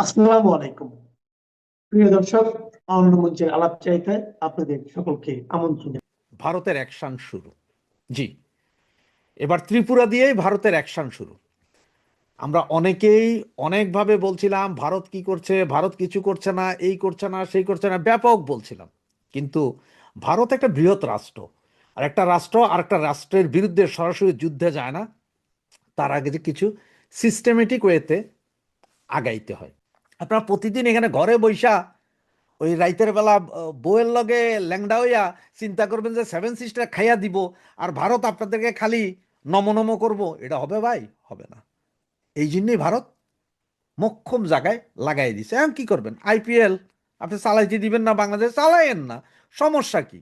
আসসালামু আলাইকুম। প্রিয় দর্শক মঞ্চের আলাপ আপনাদের সকলকে আমন্ত্রণ ভারতের অ্যাকশন শুরু। জি, এবার ত্রিপুরা ভারতের অ্যাকশন শুরু। আমরা অনেকেই অনেকভাবে বলছিলাম, ভারত কি করছে, ভারত কিছু করছে না, এই করছে না, সেই করছে না, ব্যাপক বলছিলাম। কিন্তু ভারত একটা বৃহৎ রাষ্ট্র। আর একটা রাষ্ট্র, আর একটা রাষ্ট্রের বিরুদ্ধে সরাসরি যুদ্ধে যায় না। তার আগে যে কিছু সিস্টেমেটিক ওয়েতে আগাইতে হয়। আপনারা প্রতিদিন এখানে ঘরে বৈশা ওই রাইতের বেলা বউয়ের লগে ল্যাংডা হইয়া চিন্তা করবেন যে সেভেন সিস্টার খাইয়া দিব আর ভারত আপনাদেরকে খালি নম নম করব। এটা হবে ভাই? হবে না। এই জন্যই ভারত মক্ষম জায়গায় লাগাই দিছে। এখন কি করবেন? আইপিএল আপনি চালাইতে দিবেন না বাংলাদেশ? চালাইয়েন না। সমস্যা কি?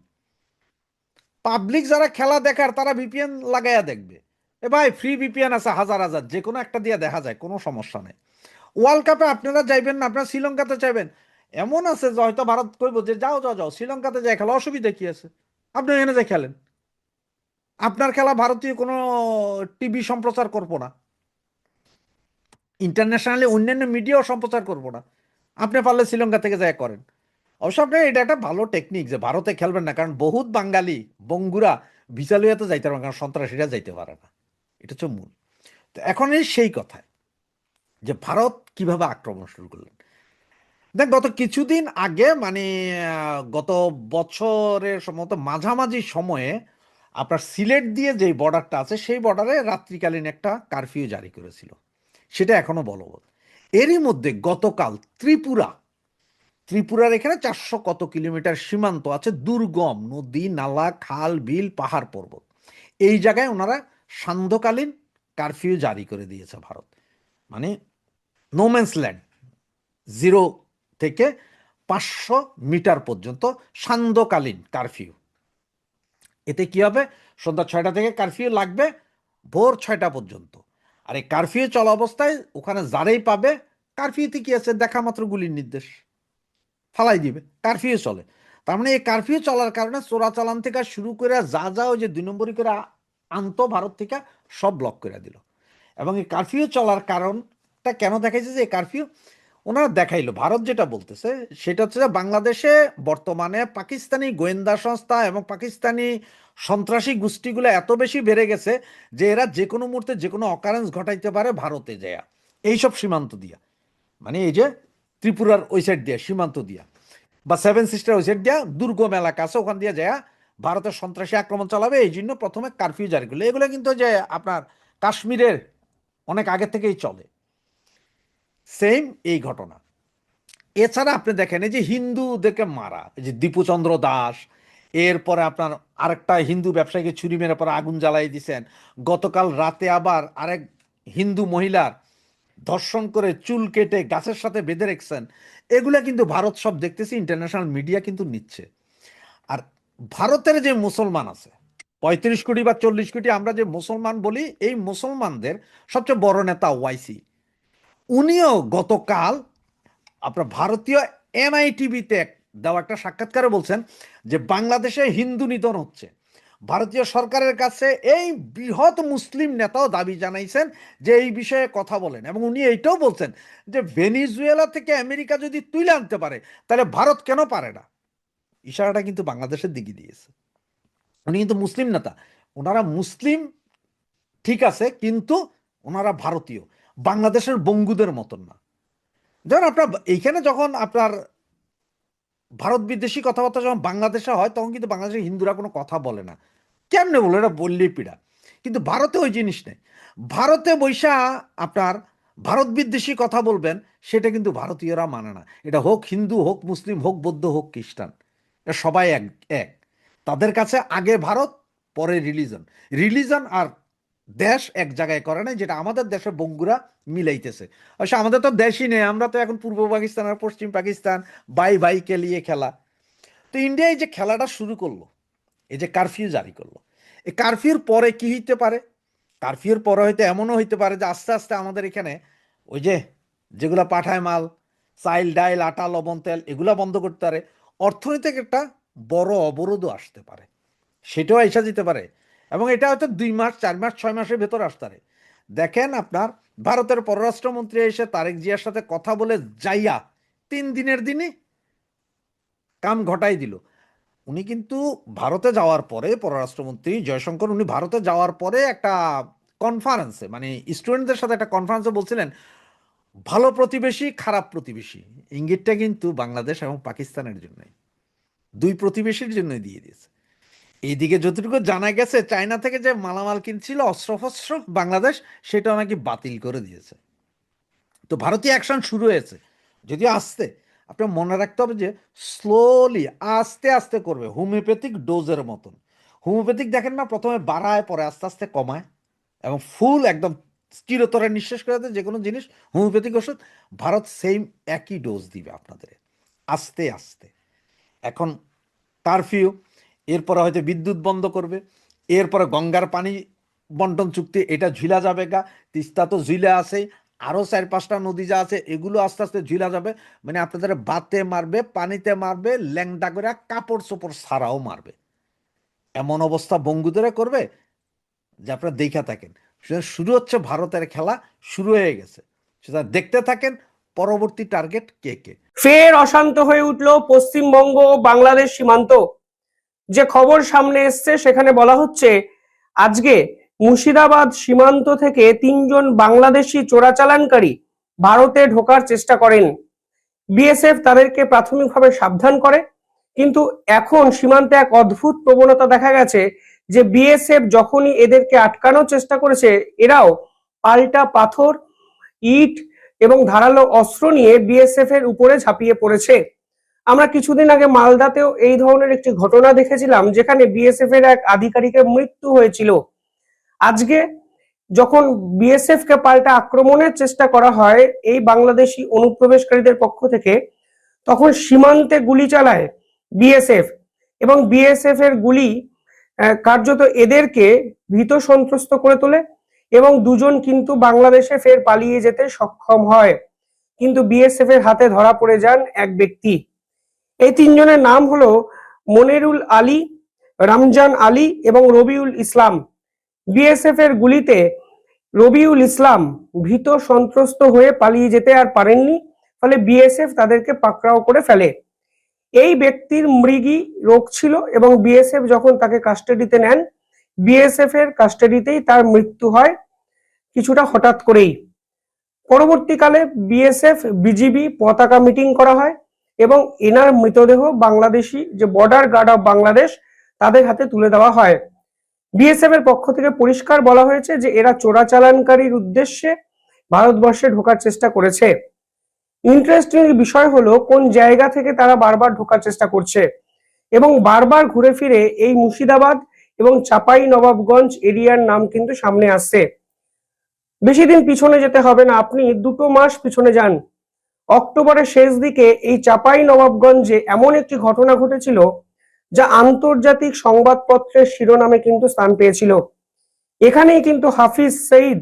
পাবলিক যারা খেলা দেখার, তারা ভিপিএন লাগাইয়া দেখবে। এ ভাই ফ্রি ভিপিএন আছে হাজার হাজার। যে কোনো একটা দিয়ে দেখা যায়, কোনো সমস্যা নেই। ওয়ার্ল্ড কাপে আপনারা যাইবেন না, আপনারা শ্রীলঙ্কাতে চাইবেন। এমন আছে যে হয়তো ভারত কইব যে, যাও যাও যাও, শ্রীলঙ্কাতে যাই খেলা, অসুবিধা কি আছে? আপনি এখানে যাই খেলেন। আপনার খেলা ভারতীয় কোনো টিভি সম্প্রচার করব না। ইন্টারন্যাশনালি অন্যান্য মিডিয়াও সম্প্রচার করব না। আপনি পারলে শ্রীলঙ্কা থেকে যাই করেন। অবশ্য আপনার এটা একটা ভালো টেকনিক যে ভারতে খেলবেন না, কারণ বহুত বাঙালি, বঙ্গুরা ভিসা যাইতে পারে কারণ সন্ত্রাসীরা যাইতে পারে না। এটা হচ্ছে মূল। তো এখন এই সেই কথায়। যে ভারত কীভাবে আক্রমণ শুরু করলেন। দেখ, গত কিছুদিন আগে মানে গত বছরের সম্ভবত মাঝামাঝি সময়ে আপনার সিলেট দিয়ে যে বর্ডারটা আছে, সেই বর্ডারে রাত্রিকালীন একটা কারফিউ জারি করেছিল। সেটা এখনও বলবৎ। এরই মধ্যে গতকাল ত্রিপুরা, ত্রিপুরার এখানে চারশো কত কিলোমিটার সীমান্ত আছে, দুর্গম নদী, নালা, খাল, বিল, পাহাড় পর্বত। এই জায়গায় ওনারা সান্ধ্যকালীন কারফিউ জারি করে দিয়েছে ভারত। মানে নোম্যান্স ল্যান্ড জিরো থেকে পাঁচশো মিটার পর্যন্ত সান্ধ্যকালীন কারফিউ এতে কি হবে? সন্ধ্যা ছয়টা থেকে কারফিউ লাগবে, ভোর ছয়টা পর্যন্ত। আর এই কারফিউ চলা অবস্থায় ওখানে যারাই পাবে কারফিউতে কি আছে? দেখা মাত্র গুলির নির্দেশ। ফালাই দিবে কারফিউ চলে। তার মানে এই কারফিউ চলার কারণে চোরাচালান থেকে শুরু করে যা যা ওই যে দুই নম্বরই করে আনতো ভারত থেকে সব ব্লক করে দিল। এবং এই কারফিউ চলার কারণটা কেন দেখাইছে যে এই কারফিউ ওনারা দেখাইলো, ভারত যেটা বলতেছে, সেটা হচ্ছে বাংলাদেশে বর্তমানে পাকিস্তানি গোয়েন্দা সংস্থা এবং পাকিস্তানি সন্ত্রাসী গোষ্ঠীগুলো এত বেশি বেড়ে গেছে যে এরা যে কোনো মুহূর্তে যে কোনো অকারেন্স ঘটাইতে পারে ভারতে যায়। এইসব সীমান্ত দিয়া। মানে এই যে ত্রিপুরার ওই সাইড দিয়া, সীমান্ত দিয়া। বা সেভেন সিস্টার ওই সাইড দিয়া, দুর্গম এলাকা আছে, ওখান দিয়ে যায় ভারতের সন্ত্রাসী আক্রমণ চালাবে এই জন্য প্রথমে কারফিউ জারি করল। এগুলো কিন্তু যে আপনার কাশ্মীরের অনেক আগে থেকেই চলে। সেম এই ঘটনা। এছাড়া আপনি দেখেন এই যে হিন্দুদেরকে মারা, এই যে দীপুচন্দ্র দাস, এরপরে আপনার আরেকটা হিন্দু ব্যবসায়ীকে ছুরি মেরে পরে আগুন জ্বালাই দিছেন, গতকাল রাতে আবার আরেক হিন্দু মহিলার ধর্ষণ করে চুল কেটে গাছের সাথে বেঁধে রেখেছেন, এগুলা কিন্তু ভারত সব দেখতেছি ইন্টারন্যাশনাল মিডিয়া কিন্তু নিচ্ছে। আর ভারতের যে মুসলমান আছে পঁয়ত্রিশ কোটি বা চল্লিশ কোটি আমরা যে মুসলমান বলি, এই মুসলমানদের সবচেয়ে বড় নেতা ওয়াইসি। উনিও গতকাল আপনার ভারতীয় এনআইটিভিতে দেওয়া একটা সাক্ষাৎকারে বলছেন যে বাংলাদেশে হিন্দু নিধন হচ্ছে। ভারতীয় সরকারের কাছে এই বৃহৎ মুসলিম নেতাও দাবি জানাইছেন যে এই বিষয়ে কথা বলেন। এবং উনি এইটাও বলছেন যে ভেনিজুয়েলা থেকে আমেরিকা যদি তুলে আনতে পারে, তাহলে ভারত কেন পারে না? ইশারাটা কিন্তু বাংলাদেশের দিকে দিয়েছে। উনি কিন্তু মুসলিম নেতা। ওনারা মুসলিম, ঠিক আছে, কিন্তু ওনারা ভারতীয়। বাংলাদেশের বঙ্গুদের মতন না। যেমন আপনার এইখানে যখন আপনার ভারত বিদেশি কথাবার্তা যখন বাংলাদেশে হয়, তখন কিন্তু বাংলাদেশের হিন্দুরা কোনো কথা বলে না। কেমনে বলে? এটা বললেই পীড়া। কিন্তু ভারতে ওই জিনিস নেই। ভারতে বৈশা আপনার ভারত বিদ্বেষী কথা বলবেন, সেটা কিন্তু ভারতীয়রা মানে না। এটা হোক হিন্দু, হোক মুসলিম, হোক বৌদ্ধ, হোক খ্রিস্টান। এটা সবাই এক এক। তাদের কাছে আগে ভারত, পরে রিলিজন রিলিজন আর দেশ এক জায়গায় করে না যেটা আমাদের দেশে বঙ্গুরা মিলাইতেছে। অবশ্য আমাদের তো দেশই নেই, আমরা তো এখন পূর্ব পাকিস্তান আর পশ্চিম পাকিস্তান, বাই বাইকে নিয়ে খেলা। তো ইন্ডিয়া এই যে খেলাটা শুরু করল, এই যে কারফিউ জারি করল, এই কারফিউর পরে কি হইতে পারে? কারফিউর পরে হয়তো এমনও হইতে পারে যে আস্তে আস্তে আমাদের এখানে ওই যে যেগুলা পাঠায় মাল, চাইল, ডাইল, আটা, লবণ, তেল, এগুলা বন্ধ করতে পারে। অর্থনৈতিক একটা বড় অবরোধও আসতে পারে। সেটাও এসে যেতে পারে। এবং এটা হয়তো দুই মাস, চার মাস, ছয় মাসের ভেতর আসতে পারে। দেখেন আপনার ভারতের পররাষ্ট্রমন্ত্রী এসে তারেক জিয়ার সাথে কথা বলে যাইয়া তিন দিনের দিনে কাম ঘটাই দিল। উনি কিন্তু ভারতে যাওয়ার পরে পররাষ্ট্রমন্ত্রী জয়শঙ্কর, উনি ভারতে যাওয়ার পরে একটা কনফারেন্সে মানে স্টুডেন্টদের সাথে একটা কনফারেন্সে বলছিলেন, ভালো প্রতিবেশী, খারাপ প্রতিবেশী। ইঙ্গিতটা কিন্তু বাংলাদেশ এবং পাকিস্তানের জন্যই। দুই প্রতিবেশীর জন্য দিয়ে দিয়েছে। এইদিকে যতটুকু জানা গেছে, চায়না থেকে যে মালামাল কিনছিল অস্ত্রফস্ত্র বাংলাদেশ সেটা নাকি বাতিল করে দিয়েছে। তো ভারতীয় অ্যাকশন শুরু হয়েছে। যদিও আস্তে আপনার মনে রাখতে হবে যে স্লোলি আস্তে আস্তে করবে, হোমিওপ্যাথিক ডোজের মতন। হোমিওপ্যাথিক দেখেন না, প্রথমে বাড়ায়, পরে আস্তে আস্তে কমায়। এবং ফুল একদম চিরতরে নিঃশ্বাস করে যে কোনো জিনিস, হোমিওপ্যাথিক ওষুধ, ভারত সেম একই ডোজ দিবে আপনাদের। আস্তে আস্তে। এখন কারফিউ এরপরে হয়তো বিদ্যুৎ বন্ধ করবে, এরপরে গঙ্গার পানি বন্টন চুক্তি, এটা ঝুলা যাবে গা, তিস্তা তো ঝুলে আছে আরও চার পাঁচটা নদী যা আছে, এগুলো আস্তে আস্তে ঝুলা যাবে মানে আপনাদের বাতে মারবে, পানিতে মারবে, ল্যাংটা করে কাপড় চোপড় ছাড়াও মারবে। এমন অবস্থা বঙ্গুদেরা করবে, যে আপনারা দেখা থাকেন। শুরু হচ্ছে ভারতের খেলা, শুরু হয়ে গেছে। সুতরাং দেখতে থাকেন পরবর্তী টার্গেট কে কে? ফের অশান্ত হয়ে উঠল পশ্চিমবঙ্গ বাংলাদেশ সীমান্ত। যে খবর সামনে এসছে, সেখানে বলা হচ্ছে, আজকে মুর্শিদাবাদ সীমান্ত থেকে তিনজন বাংলাদেশি চোরাচালানকারী ভারতে ঢোকার চেষ্টা করেন। বিএসএফ তাদেরকে প্রাথমিকভাবে সাবধান করে, কিন্তু এখন সীমান্তে এক অদ্ভুত প্রবণতা দেখা গেছে যে বিএসএফ যখনই এদেরকে আটকানোর চেষ্টা করেছে, এরাও পাল্টা পাথর, ইট এবং ধারালো অস্ত্র নিয়ে বিএসএফ এর উপরে ঝাঁপিয়ে পড়েছে। আমরা কিছুদিন আগে মালদাতেও এই ধরনের একটি ঘটনা দেখেছিলাম, যেখানে বিএসএফ এর এক আধিকারিকের মৃত্যু হয়েছিল। আজকে যখন বিএসএফ কে পাল্টা আক্রমণের চেষ্টা করা হয় এই বাংলাদেশি অনুপ্রবেশকারীদের পক্ষ থেকে, তখন সীমান্তে গুলি চালায় বিএসএফ এবং বিএসএফ এর গুলি কার্যত এদেরকে ভীত সন্ত্রস্ত করে তোলে। এবং দুজন কিন্তু বাংলাদেশে ফের পালিয়ে যেতে সক্ষম হয়। কিন্তু বিএসএফ এর হাতে ধরা পড়ে যান এক ব্যক্তি। এই তিনজনের নাম হলো মনিরুল আলী, রমজান আলী এবং রবিউল ইসলাম। বিএসএফ এর গুলিতে রবিউল ইসলাম ভীত সন্ত্রস্ত হয়ে পালিয়ে যেতে আর পারেননি, ফলে বিএসএফ তাদেরকে পাকড়াও করে ফেলে। এই ব্যক্তির মৃগী রোগ ছিল এবং বিএসএফ যখন তাকে কাস্টাডিতে নেন বিএসএফ এর কাস্টাডিতেই তার মৃত্যু হয়। কিছুটা হঠাৎ করেই। পরবর্তীকালে বিএসএফ বিজিবি পতাকা মিটিং করা হয় এবং এনার মৃতদেহ বাংলাদেশি যে বর্ডার গার্ড অফ বাংলাদেশ তাদের হাতে তুলে দেওয়া হয়। বিএসএফ এর পক্ষ থেকে পরিষ্কার বলা হয়েছে যে এরা চোরাচালানকারীর উদ্দেশ্যে ভারতবর্ষে ঢোকার চেষ্টা করেছে। ইন্টারেস্টিং বিষয় হলো কোন জায়গা থেকে তারা বারবার ঢোকার চেষ্টা করছে। এবং বারবার ঘুরে ফিরে এই মুর্শিদাবাদ এবং চাপাই নবাবগঞ্জ এরিয়ার নাম কিন্তু সামনে আসছে। বেশি দিন পিছনে যেতে হবে না, আপনি দুটো মাস পিছনে যান। অক্টোবরের শেষ দিকে এই চাপাই নবাবগঞ্জে এমন একটি ঘটনা ঘটেছিল যা আন্তর্জাতিক সংবাদপত্রের শিরোনামে কিন্তু স্থান পেয়েছিল। এখানেই কিন্তু হাফিজ সঈদ,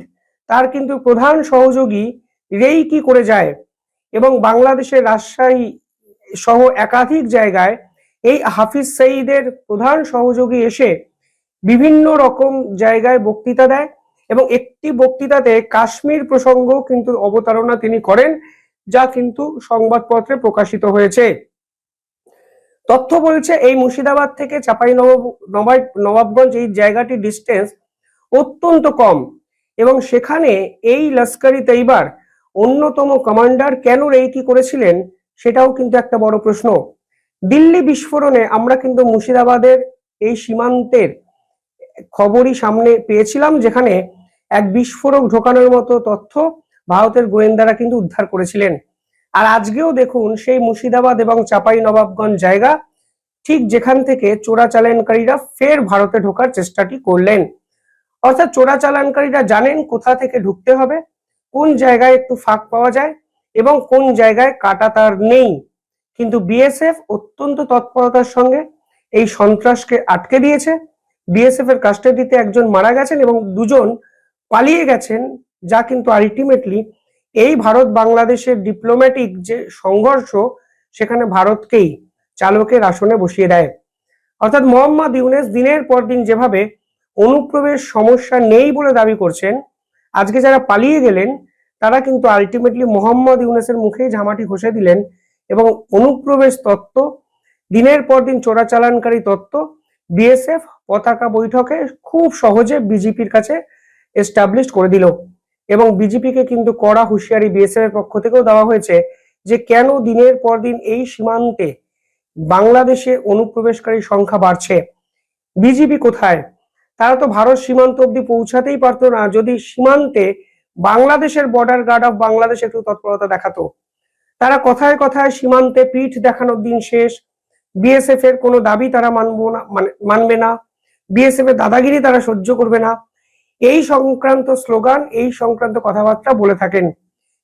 তার কিন্তু প্রধান সহযোগী রেই কি করে যায় এবং বাংলাদেশের রাজশাহী সহ একাধিক জায়গায় এই হাফিজ সঈদের প্রধান সহযোগী এসে বিভিন্ন রকম জায়গায় বক্তৃতা দেয় এবং একটি বক্তৃতাতে কাশ্মীর প্রসঙ্গ কিন্তু অবতারণা তিনি করেন, যা কিন্তু সংবাদপত্রে প্রকাশিত হয়েছে। তথ্য বলছে, এই মুর্শিদাবাদ থেকে চাপাই নবাব নবাব নবাবগঞ্জ এই জায়গাটি ডিস্টেন্স অত্যন্ত কম এবং সেখানে এই লস্করি তৈবার অন্যতম কমান্ডার কেন রেইকি করেছিলেন সেটাও কিন্তু একটা বড় প্রশ্ন। দিল্লি বিস্ফোরণে আমরা কিন্তু মুর্শিদাবাদের এই সীমান্তের খবরই সামনে পেয়েছিলাম, যেখানে এক বিস্ফোরক ঢোকানোর মতো তথ্য ভারতের গোয়েন্দারা কিন্তু উদ্ধার করেছিলেন। আর আজকেও দেখুন, সেই মুর্শিদাবাদ এবং চাপাই নবাবগঞ্জ জায়গা, ঠিক যেখান থেকে চোরাচালানকারীরা ফের ভারতে ঢোকার চেষ্টাটি করলেন। অর্থাৎ চোরাচালানকারীরা জানেন কোথা থেকে ঢুকতে হবে, কোন জায়গায় একটু ফাঁক পাওয়া যায় এবং কোন জায়গায় কাটা তার নেই। কিন্তু বিএসএফ অত্যন্ত তৎপরতার সঙ্গে এই সন্ত্রাসকে আটকে দিয়েছে। বিএসএফ এর কাস্টাডিতে একজন মারা গেছেন এবং দুজন পালিয়ে গেছেন, যা কিন্তু আলটিমেটলি এই ভারত বাংলাদেশের ডিপ্লোম্যাটিক যে সংঘর্ষ, সেখানে ভারতকেই চালকের আসনে বসিয়ে দেয়। অর্থাৎ মোহাম্মদ ইউনেস দিনের পর দিন যেভাবে অনুপ্রবেশ সমস্যা নেই বলে দাবি করছেন, আজকে যারা পালিয়ে গেলেন, তারা কিন্তু আলটিমেটলি মোহাম্মদ ইউনেসের মুখেই ঝামাটি ঘষে দিলেন এবং অনুপ্রবেশ তত্ত্ব, দিনের পর দিন চোরাচালানকারী তত্ত্ব বিএসএফ পতাকা বৈঠকে খুব সহজে বিজেপির কাছে এস্টাবলিশ করে দিল। এবং বিজেপিকে কিন্তু কড়া হুঁশিয়ারি বিএসএফ এর পক্ষ থেকেও দেওয়া হয়েছে যে কেন দিনের পর দিন এই সীমান্তে বাংলাদেশে অনুপ্রবেশকারী সংখ্যা বাড়ছে। বিজেপি কোথায়? তারা তো ভারত সীমান্ত অব্দি পৌঁছাতেই পারতো না, যদি সীমান্তে বাংলাদেশের বর্ডার গার্ড অফ বাংলাদেশ একটু তৎপরতা দেখাতো। তারা কথায় কথায় সীমান্তে পিঠ দেখানোর দিন শেষ বিএসএফ এর কোনো দাবি তারা মানব না মানে মানবে না। বিএসএফ এর দাদাগিরি তারা সহ্য করবে না। এই সংক্রান্ত স্লোগান, এই সংক্রান্ত কথাবার্তা বলে থাকেন।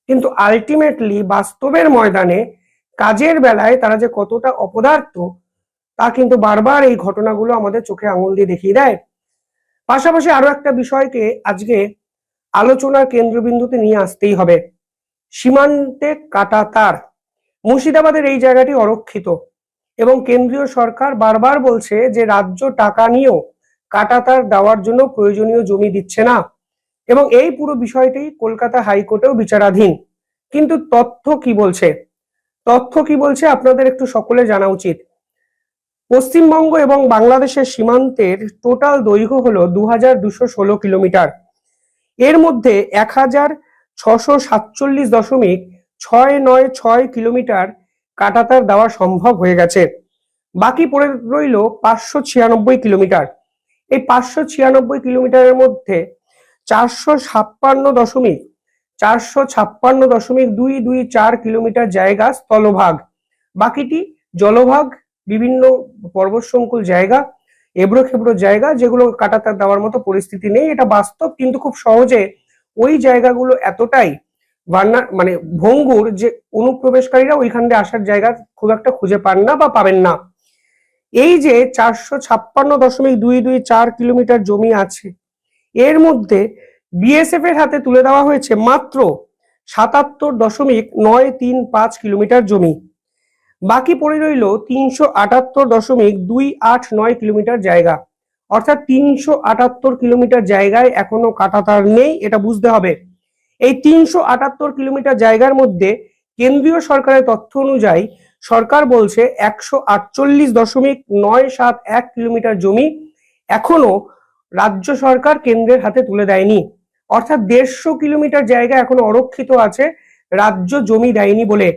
কিন্তু আলটিমেটলি বাস্তবের ময়দানে কাজের বেলায় তারা যে কতটা অপদার্থ, তা কিন্তু বারবার এই ঘটনাগুলো আমাদের চোখে আঙুল দিয়ে দেখিয়ে দেয়। পাশাপাশি আরও একটা বিষয়কে আজকে আলোচনার কেন্দ্রবিন্দুতে নিয়ে আসতেই হবে। সীমান্তে কাটা তার মুর্শিদাবাদের এই জায়গাটি অরক্ষিত। এবং কেন্দ্রীয় সরকার বারবার বলছে যে রাজ্য টাকা নিয়েও কাটাতার দেওয়ার জন্য প্রয়োজনীয় জমি দিচ্ছে না। এবং এই পুরো বিষয়টি কলকাতা হাইকোর্টেও বিচারাধীন। কিন্তু তথ্য কি বলছে? তথ্য কি বলছে আপনাদের একটু সকলে জানা উচিত। পশ্চিমবঙ্গ এবং বাংলাদেশের সীমান্তের টোটাল দৈর্ঘ্য হল দু হাজার দুশো ষোলো কিলোমিটার। এর মধ্যে এক হাজার ছশো সাতচল্লিশ দশমিক ছয় নয় ছয় কিলোমিটার কাটাতার দেওয়া সম্ভব হয়ে গেছে। বাকি পড়ে রইল পাঁচশো ছিয়ানব্বই কিলোমিটার। এই পাঁচশো ছিয়ানব্বই কিলোমিটারের মধ্যে চারশো ছাপ্পান্ন দশমিক, চারশো ছাপ্পান্ন দশমিক দুই দুই চার কিলোমিটার জায়গা স্থলভাগ। বাকিটি জলভাগ, বিভিন্ন পর্বত সংকুল জায়গা এবড়ো খেবড়ো জায়গা যেগুলো কাটাতার দেওয়ার মতো পরিস্থিতি নেই। এটা বাস্তব, কিন্তু খুব সহজে ওই জায়গাগুলো এতটাই ভান্নার মানে ভঙ্গুর যে অনুপ্রবেশকারীরা ওইখান দিয়ে আসার জায়গা খুব একটা খুঁজে পান না বা পাবেন না। এই যে চারশো ছাপ্পান্ন দশমিক দুই দুই চার কিলোমিটার জমি আছে, এর মধ্যে বিএসএফ এর হাতে তুলে দেওয়া হয়েছে মাত্র সাতাত্তর দশমিক নয় তিন পাঁচ কিলোমিটার জমি। বাকি পড়ে রইল তিনশো আটাত্তর দশমিক দুই আট নয় কিলোমিটার জায়গা। অর্থাৎ তিনশো আটাত্তর কিলোমিটার জায়গায় এখনও কাটাতার নেই, এটা বুঝতে হবে। এই তিনশো আটাত্তর কিলোমিটার জায়গার মধ্যে কেন্দ্রীয় সরকারের তথ্য অনুযায়ী সরকার বলছে একশো আটচল্লিশ দশমিক নয় সাত এক কিলোমিটার জমি এখনও রাজ্য সরকার কেন্দ্রের হাতে তুলে দেয়নি। অর্থাৎ দেড়শো কিলোমিটার জায়গা এখনও অরক্ষিত আছে, রাজ্য জমি দেয়নি বলে।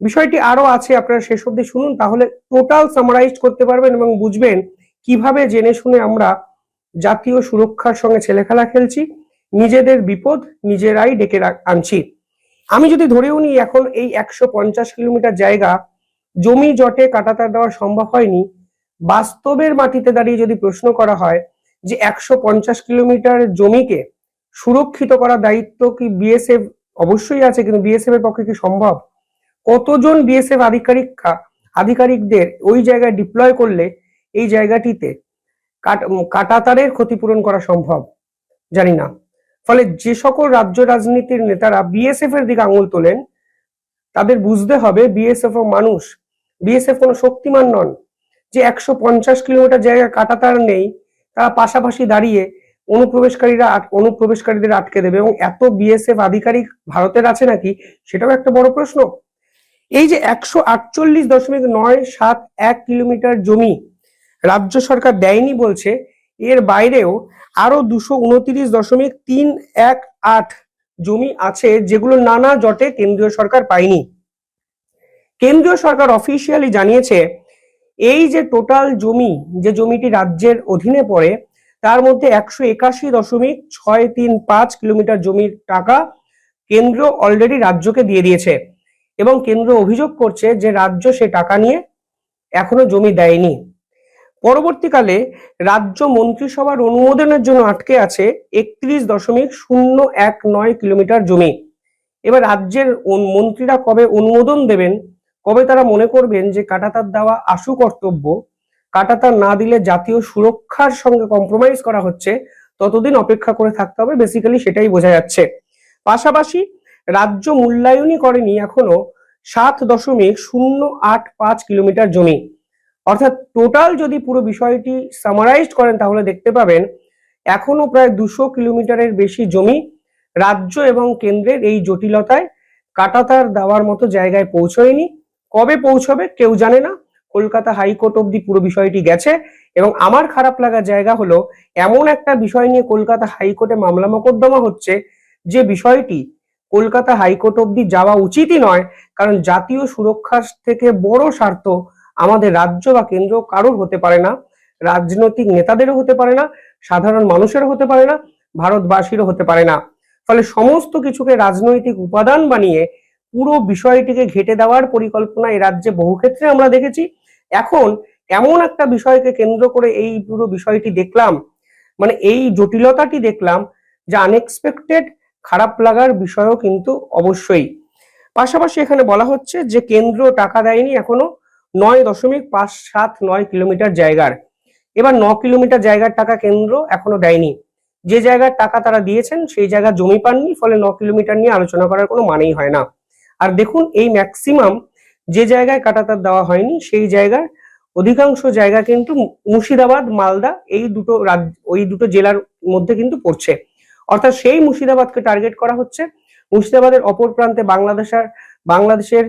বিষয়টি আরও আছে, আপনারা শেষ অব্দি শুনুন, তাহলে টোটাল সামারাইজ করতে পারবেন এবং বুঝবেন কীভাবে জেনে শুনে আমরা জাতীয় সুরক্ষার সঙ্গে ছেলেখেলা খেলছি। নিজেদের বিপদ নিজেরাই ডেকে আনছি। আমি যদি ধরেও নিই এখন এই একশো পঞ্চাশ কিলোমিটার জায়গা, জমি জটে কাটাতার দেওয়া সম্ভব হয়নি, বাস্তবের মাটিতে দাঁড়িয়ে যদি প্রশ্ন করা হয় যে একশো পঞ্চাশ কিলোমিটার জমিকে সুরক্ষিত করার দায়িত্ব কি বিএসএফ অবশ্যই আছে, কিন্তু বিএসএফ এর পক্ষে কি সম্ভব? কতজন বিএসএফ আধিকারিক আধিকারিকদের ওই জায়গায় ডিপ্লয় করলে এই জায়গাটিতে কাট- কাটাতারের ক্ষতিপূরণ করা সম্ভব? জানি না। ফলে যে সকল রাজ্য রাজনীতির নেতারা বিএসএফ এর দিকে আঙুল তোলেন, তাদের বুঝতে হবে বিএসএফ ও মানুষ বিএসএফ কোনো শক্তিমান নন। যে একশো পঞ্চাশ কিলোমিটার জায়গা কাটাতার নেই, তারা পাশাপাশি দাঁড়িয়ে অনুপ্রবেশকারীরা অনুপ্রবেশকারীদের আটকে দেবে। এবং এত বিএসএফ আধিকারিক ভারতের আছে নাকি, সেটাও একটা বড় প্রশ্ন। এই যে একশো আটচল্লিশ দশমিক নয় সাত এক কিলোমিটার জমি রাজ্য সরকার দেয়নি বলছে, এর বাইরেও আরও দুশো দশমিক তিন এক আট জমি আছে যেগুলো নানা জটে কেন্দ্রীয় সরকার পায়নি। কেন্দ্রীয় সরকার অফিসিয়ালি জানিয়েছে, এই যে টোটাল জমি, যে জমিটি রাজ্যের অধীনে পড়ে, তার মধ্যে একশো একাশি দশমিক ছয় তিন পাঁচ কিলোমিটার জমির টাকা কেন্দ্র অলরেডি রাজ্যকে দিয়ে দিয়েছে এবং কেন্দ্র অভিযোগ করছে যে রাজ্য সে টাকা নিয়ে এখনও জমি দেয়নি। পরবর্তীকালে রাজ্য মন্ত্রিসভার অনুমোদনের জন্য আটকে আছে একত্রিশ দশমিক শূন্য এক নয় কিলোমিটার জমি। এবার রাজ্যের মন্ত্রীরা কবে অনুমোদন দেবেন? কবে তারা মনে করবেন যে কাটাতার দেওয়া আশু কর্তব্য? কাটাতার না দিলে জাতীয় সুরক্ষার সঙ্গে কম্প্রোমাইজ করা হচ্ছে, ততদিন অপেক্ষা করে থাকতে হবে বেসিক্যালি সেটাই বোঝা যাচ্ছে। পাশাপাশি রাজ্য মূল্যায়নই করেনি এখনও সাত দশমিক শূন্য আট পাঁচ কিলোমিটার জমি। অর্থাৎ টোটাল যদি পুরো বিষয়টি সামারাইজড করেন, তাহলে দেখতে পাবেন এখনও প্রায় দুশো কিলোমিটারের বেশি জমি রাজ্য এবং কেন্দ্রের এই জটিলতায় কাটাতার দেওয়ার মতো জায়গায় পৌঁছয়নি। কবে পৌঁছবে কেউ জানে না। কলকাতা হাইকোর্ট অব্দি পুরো বিষয়টি গেছে এবং আমার খারাপ লাগার জায়গা হলো এমন একটা বিষয় নিয়ে কলকাতা হাইকোর্টে মামলা মোকদ্দমা হচ্ছে যে বিষয়টি কলকাতা হাইকোর্ট অব্দি যাওয়া উচিতই নয়, কারণ জাতীয় সুরক্ষার থেকে বড় স্বার্থ আমাদের রাজ্য বা কেন্দ্র কারোর হতে পারে না, রাজনৈতিক নেতাদেরও হতে পারে না, সাধারণ মানুষেরও হতে পারে না, ভারতবাসীরও হতে পারে না। ফলে সমস্ত কিছুকে রাজনৈতিক উপাদান বানিয়ে পুরো বিষয়টিকে ঘেটে দেওয়ার পরিকল্পনা এই রাজ্যে বহু ক্ষেত্রে আমরা দেখেছি। এখন এমন একটা বিষয়কে কেন্দ্র করে এই পুরো বিষয়টি দেখলাম মানে এই জটিলতাটি দেখলাম, যে আনএক্সপেক্টেড খারাপ লাগার বিষয়ও কিন্তু অবশ্যই। পাশাপাশি এখানে বলা হচ্ছে যে কেন্দ্র টাকা দেয়নি এখনও নয় দশমিক পাঁচ সাত নয় কিলোমিটার জায়গার। এবার ন কিলোমিটার জায়গার টাকা কেন্দ্র এখনও দেয়নি। যে জায়গার টাকা তারা দিয়েছেন, সেই জায়গা জমি পাননি, ফলে ন কিলোমিটার নিয়ে আলোচনা করার কোনো মানেই হয় না। আর দেখুন, এই ম্যাক্সিমাম যে জায়গায় কাটাতার দেওয়া হয়নি, সেই জায়গার অধিকাংশ জায়গা কিন্তু মুর্শিদাবাদ, মালদা এই দুটো রাজ্য, ওই দুটো জেলার মধ্যে কিন্তু পড়ছে। অর্থাৎ সেই মুর্শিদাবাদকে টার্গেট করা হচ্ছে। মুর্শিদাবাদের অপর প্রান্তে বাংলাদেশের বাংলাদেশের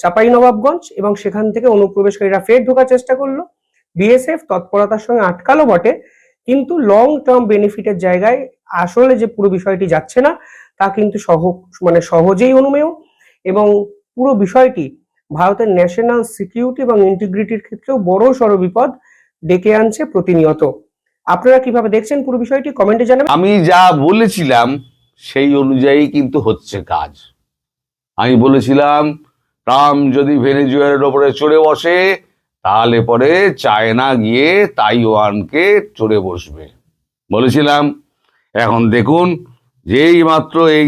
চাপাই নবাবগঞ্জ এবং সেখান থেকে অনুপ্রবেশকারীরা ফের ঢোকার চেষ্টা করল। বিএসএফ তৎপরতার সঙ্গে আটকালো বটে, কিন্তু লং টার্ম বেনিফিটের জায়গায় আসলে যে পুরো বিষয়টি যাচ্ছে না, তা কিন্তু সহ মানে সহজেই অনুমেয় এবং পুরো বিষয়টি ভারতের ন্যাশনাল সিকিউরিটি এবং ইন্টিগ্রিটির ক্ষেত্রেও বড় সড় বিপদ ডেকে আনছে প্রতিনিয়ত। আপনারা কীভাবে দেখছেন পুরো বিষয়টি কমেন্টে জানাবেন। আমি যা বলেছিলাম সেই অনুযায়ী কিন্তু হচ্ছে কাজ। আমি বলেছিলাম ট্রাম্প যদি ভেনেজুয়েলার ওপরে চড়ে বসে, তাহলে পরে চায়না গিয়ে তাইওয়ানকে চড়ে বসবে। বলেছিলাম, এখন দেখুন, যেই মাত্র এই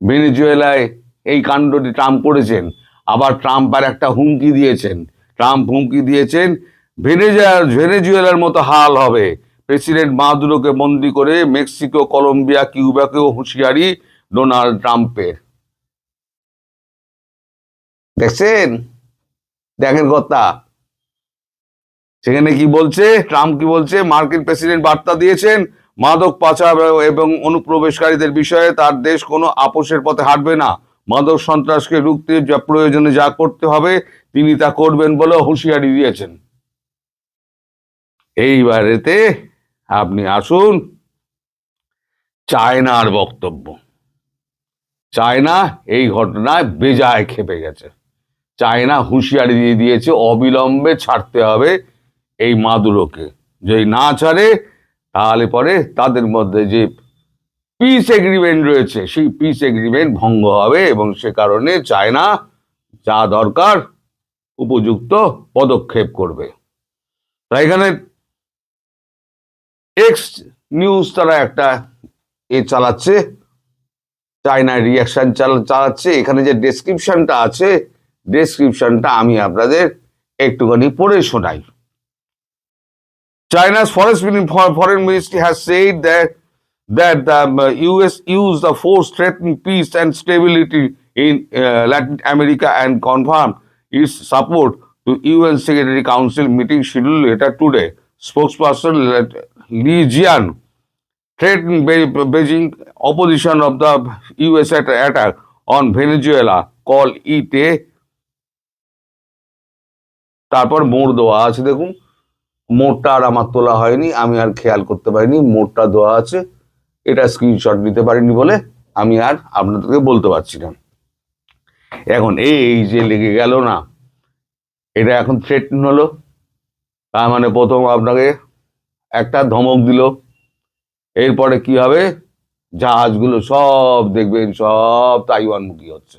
ভেনেজুয়েলায় এই কাণ্ডটি ট্রাম্প করেছেন, আবার ট্রাম্প আর একটা হুমকি দিয়েছেন। ট্রাম্প হুমকি দিয়েছেন, ভেনেজুয়েলা, ভেনেজুয়েলার মতো হাল হবে। প্রেসিডেন্ট মাদুরোকে বন্দি করে মেক্সিকো, কলম্বিয়া, কিউবাকেও হুঁশিয়ারি ডোনাল্ড ট্রাম্পের। দেখছেন? দেখেন কথা। সেখানে কি বলছে? ট্রাম্প কি বলছে? মার্কিন প্রেসিডেন্ট বার্তা দিয়েছেন, মাদক পাচার এবং অনুপ্রবেশকারীদের বিষয়ে তার দেশ কোনো আপোষের পথে হাঁটবে না। মাদক সন্ত্রাসকে রুখতে যা প্রয়োজনে যা করতে হবে, তিনি তা করবেন বলে হুঁশিয়ারি দিয়েছেন। এইবারেতে আপনি আসুন, চায়নার বক্তব্য। চায়না এই ঘটনায় বেজায় খেপে গেছে। চায়না হুঁশিয়ারি দিয়ে দিয়েছে, অবিলম্বে ছাড়তে হবে এই মাদুরোকে। যদি না ছাড়ে, তাহলে পরে তাদের মধ্যে যে পিস এগ্রিমেন্ট রয়েছে, সেই পিস এগ্রিমেন্ট ভঙ্গ হবে এবং সে কারণে চায়না যা দরকার উপযুক্ত পদক্ষেপ করবে। তাই এখানে এক্স নিউজ তারা একটা এ চালাচ্ছে চায়নার রিয়াকশন চালাচ্ছে। এখানে যে ডেসক্রিপশনটা আছে ডেসক্রিপশনটা আমি আপনাদের একটুখানি পড়ে শোনাই China's forest Min- for- foreign ministry has said that that the um, US used the force threaten peace and stability in uh, Latin America and confirmed its support to UN Security Council meeting scheduled later today. Spokesperson Li Jian threatened Be- Beijing opposition of the US attack on Venezuela, call it a তারপর মোড় দেওয়া আছে, দেখুন। মোড়টা আর আমার তোলা হয়নি, আমি আর খেয়াল করতে পারিনি, মোড়টা দেওয়া আছে। এটা স্ক্রিনশট নিতে পারিনি বলে আমি আর আপনাদেরকে বলতে পারছি না। এখন এই যে লেগে গেল না, এটা এখন থ্রেটন হলো। তার মানে প্রথম আপনাকে একটা ধমক দিল। এরপরে কি হবে? জাহাজগুলো সব দেখবেন, সব তাইওয়ানমুখী হচ্ছে।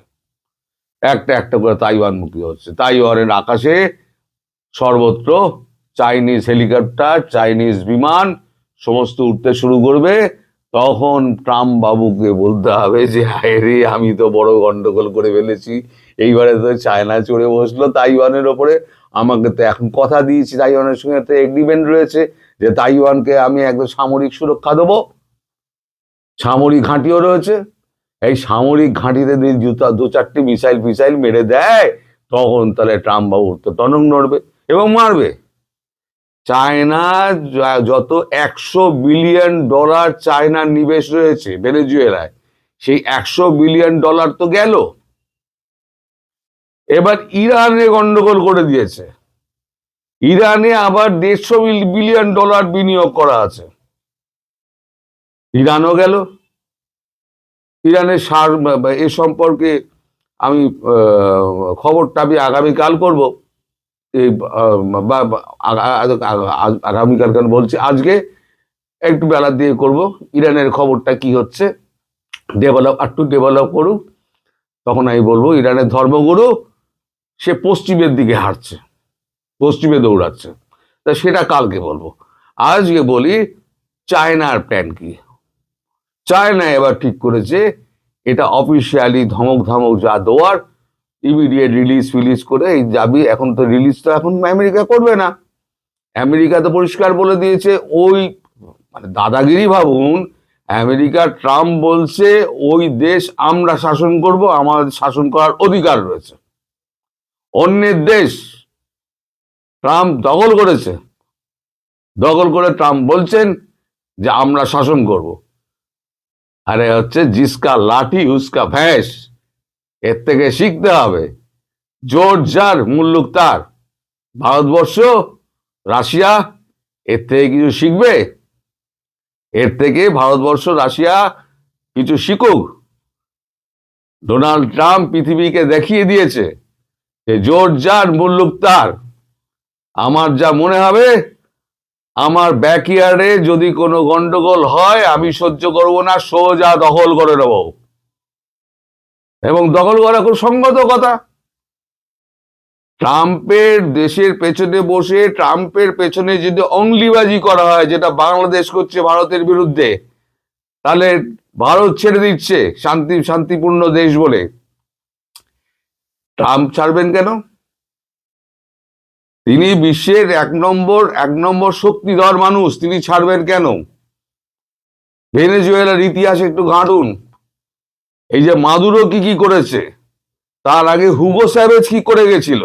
একটা একটা করে তাইওয়ানমুখী হচ্ছে। তাইওয়ানের আকাশে সর্বত্র চাইনিজ হেলিকপ্টার, চাইনিজ বিমান, সমস্ত উঠতে শুরু করবে। তখন ট্রাম্প বাবুকে বলতে হবে যে হায় রে, আমি তো বড় গন্ডগোল করে ফেলেছি। এইবারে তো চায়না চড়ে বসল তাইওয়ানের ওপরে। আমাকে তো এখন কথা দিয়েছি তাইওয়ানের সঙ্গে। একটা এগ্রিমেন্ট রয়েছে যে, তাইওয়ানকে আমি একদম সামরিক সুরক্ষা দেবো। সামরিক ঘাঁটিও রয়েছে। এই সামরিক ঘাঁটিতে যদি জুতা দু চারটি মিসাইল ফিসাইল মেরে দেয়, তখন তাহলে ট্রাম্প বাবুর তো টনক নড়বে। এবং মারবে। চায়না যত একশো বিলিয়ন ডলার চায়নার নিবেশ রয়েছে ভেনেজুয়েলায়, সেই একশো বিলিয়ন ডলার তো গেল। এবার ইরানে গন্ডগোল করে দিয়েছে। ইরানে আবার দেড়শো বিলিয়ন ডলার বিনিয়োগ করা আছে। ইরানও গেল। ইরানের সার, এ সম্পর্কে আমি খবরটা আমি আগামীকাল করব। আগা- আগামীকাল কেন বলছি, আজকে একটু বেলা দিয়ে করব। ইরানের খবরটা কি হচ্ছে? ডেভেলপ একটু ডেভেলপ করুক। তখন আমি বলব, ইরানের ধর্মগুরু, সে পশ্চিমের দিকে হাঁটছে। পশ্চিমে দৌড়াচ্ছে। তা সেটা কালকে বলব। আজকে বলি, চায়নার প্ল্যান কি? চায়না এবার ঠিক করেছে, এটা অফিসিয়ালি ধমক ধমক যা দেওয়ার ইমিডিয়েট রিলিজ ফিলিজ করে এই যাবি, এখন তো রিলিজ তো এখন আমেরিকা করবে না। আমেরিকা তো পরিষ্কার বলে দিয়েছে, ওই মানে দাদাগিরি ভাবুন, আমেরিকা ট্রাম্প বলছে, ওই দেশ আমরা শাসন করব, আমাদের শাসন করার অধিকার রয়েছে। অন্যের দেশ ট্রাম্প দখল করেছে। দখল করে ট্রাম্প বলছেন যে আমরা শাসন করব। আরে হচ্ছে জিসকা লাঠি, উসকা ভ্যাস এর থেকে শিখতে হবে। জোর যার মুল্লুক তার। ভারতবর্ষ, রাশিয়া, এর থেকে কিছু শিখবে? এর থেকে ভারতবর্ষ, রাশিয়া কিছু শিখুক। ডোনাল্ড ট্রাম্প পৃথিবীকে দেখিয়ে দিয়েছে যে জোর যার মুল্লুক তার। আমার যা মনে হবে, আমার ব্যাকইয়ার্ডে যদি কোনো গন্ডগোল হয়, আমি সহ্য করব না, সোজা দখল করে নেব। এবং দখল করা খুব সঙ্গত কথা। ট্রাম্পের দেশের পেছনে বসে, ট্রাম্পের পেছনে যদি অংলিবাজি করা হয়, যেটা বাংলাদেশ করছে ভারতের বিরুদ্ধে, তাহলে ভারত ছেড়ে দিচ্ছে শান্তি, শান্তিপূর্ণ দেশ বলে। ট্রাম্প ছাড়বেন কেন? তিনি বিশ্বের এক নম্বর এক নম্বর শক্তিধর মানুষ, তিনি ছাড়বেন কেন? ভেনেজুয়েলার ইতিহাস একটু ঘাঁটুন। এই যে মাদুরো কি কি করেছে? তার আগে হুগো স্যাভেজ কি করে গেছিল?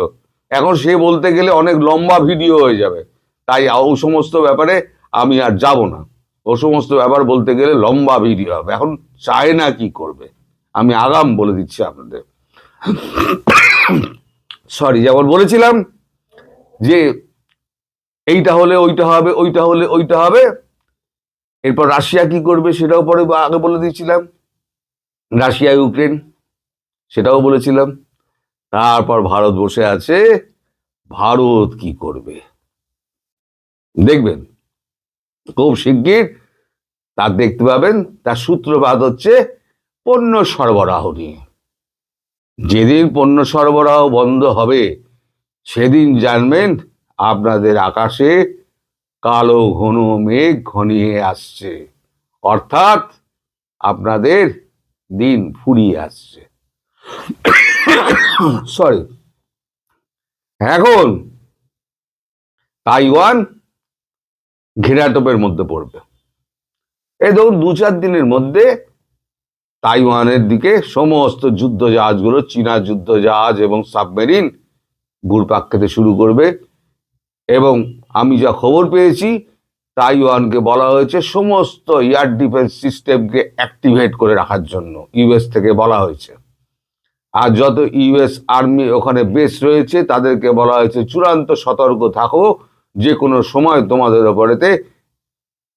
এখন সে বলতে গেলে অনেক লম্বা ভিডিও হয়ে যাবে। তাই ও সমস্ত ব্যাপারে আমি আর যাব না। ও সমস্ত ব্যাপার বলতে গেলে লম্বা ভিডিও হবে। এখন চায়না কি করবে? আমি আগাম বলে দিচ্ছি আপনাদের। সরি যেমন বলেছিলাম যে এইটা হলে ওইটা হবে, ওইটা হলে ওইটা হবে। এরপর রাশিয়া কি করবে সেটাও পরে আগে বলে দিয়েছিলাম। রাশিয়া, ইউক্রেন, সেটাও বলেছিলাম। তারপর ভারত বসে আছে, ভারত কি করবে? দেখবেন, খুব শিগগির তার দেখতে পাবেন, তার সূত্রপাত হচ্ছে পণ্য সরবরাহ নিয়ে। যেদিন পণ্য সরবরাহ বন্ধ হবে, সেদিন জানবেন আপনাদের আকাশে কালো, ঘন মেঘ ঘনিয়ে আসছে। অর্থাৎ আপনাদের দিন ফুরিয়ে আসছে। সরি এখন তাইওয়ান ঘেরাটোপের মধ্যে পড়বে। এই ধরুন দু চার দিনের মধ্যে তাইওয়ানের দিকে সমস্ত যুদ্ধ জাহাজগুলো চীনা যুদ্ধ জাহাজ এবং সাবমেরিন ঘুরপাক খেতে শুরু করবে এবং আমি যা খবর পেয়েছি তাইওয়ানকে বলা হয়েছে সমস্ত এয়ার ডিফেন্স সিস্টেমকে অ্যাক্টিভেট করে রাখার জন্য, ইউএস থেকে বলা হয়েছে। আর যত ইউএস আর্মি ওখানে বেস রয়েছে, তাদেরকে বলা হয়েছে চূড়ান্ত সতর্ক থাকো যে কোনো সময় তোমাদের ওপরেতে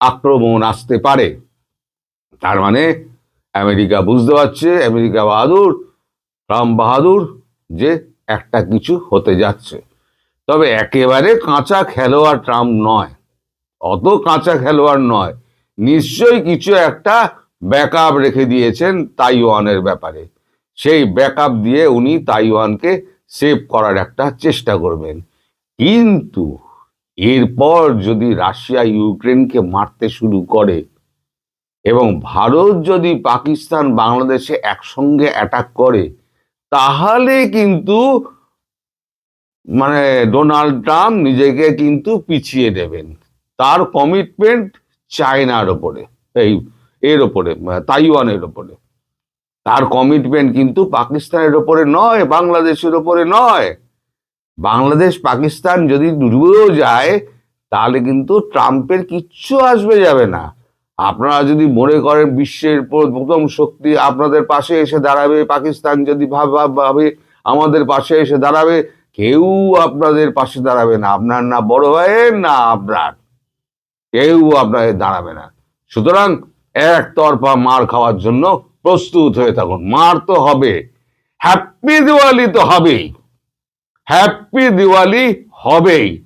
আক্রমণ আসতে পারে। তার মানে আমেরিকা বুঝতে পারছে, আমেরিকা বাহাদুর রাম বাহাদুর, যে একটা কিছু হতে যাচ্ছে। তবে একেবারে কাঁচা খেলোয়াড় ট্রাম্প নয়। অত কাঁচা খেলোয়াড় নয়। নিশ্চয়ই কিছু একটা ব্যাকআপ রেখে দিয়েছেন তাইওয়ানের ব্যাপারে। সেই ব্যাকআপ দিয়ে উনি তাইওয়ানকে সেভ করার একটা চেষ্টা করবেন। কিন্তু এরপর যদি রাশিয়া ইউক্রেনকে মারতে শুরু করে এবং ভারত যদি পাকিস্তান বাংলাদেশে একসঙ্গে অ্যাটাক করে, তাহলে কিন্তু মানে ডোনাল্ড ট্রাম্প নিজেকে কিন্তু পিছিয়ে দেবেন। তার কমিটমেন্ট চায়নার ওপরে, এই, এর ওপরে তাইওয়ানের ওপরে। তার কমিটমেন্ট কিন্তু পাকিস্তানের ওপরে নয়, বাংলাদেশের ওপরে নয়। বাংলাদেশ, পাকিস্তান যদি ডুবেও যায়, তাহলে কিন্তু ট্রাম্পের কিচ্ছু আসবে যাবে না। আপনারা যদি মনে করেন বিশ্বের প্র- প্রথম শক্তি আপনাদের পাশে এসে দাঁড়াবে, পাকিস্তান যদি ভাবে আমাদের পাশে এসে দাঁড়াবে, কেউ আপনাদের পাশে দাঁড়াবে না। আপনার না বড় ভাইয়ের, না আপনার। কেউ আপনাকে দাঁড়াবে না। সুতরাং একতরফা মার খাওয়ার জন্য প্রস্তুত হয়ে থাকুন। মার তো হবে। হ্যাপি দিওয়ালি তো হবেই। হ্যাপি দিওয়ালি হবেই।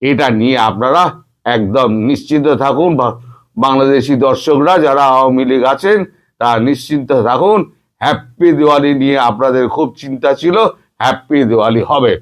এটা নিয়ে আপনারা একদম নিশ্চিন্ত থাকুন। বাংলাদেশি দর্শকরা যারা আওয়ামী লীগ আছেন, তারা নিশ্চিন্ত থাকুন। হ্যাপি দিওয়ালি নিয়ে আপনাদের খুব চিন্তা ছিল। হ্যাপি দিওয়ালি হবে।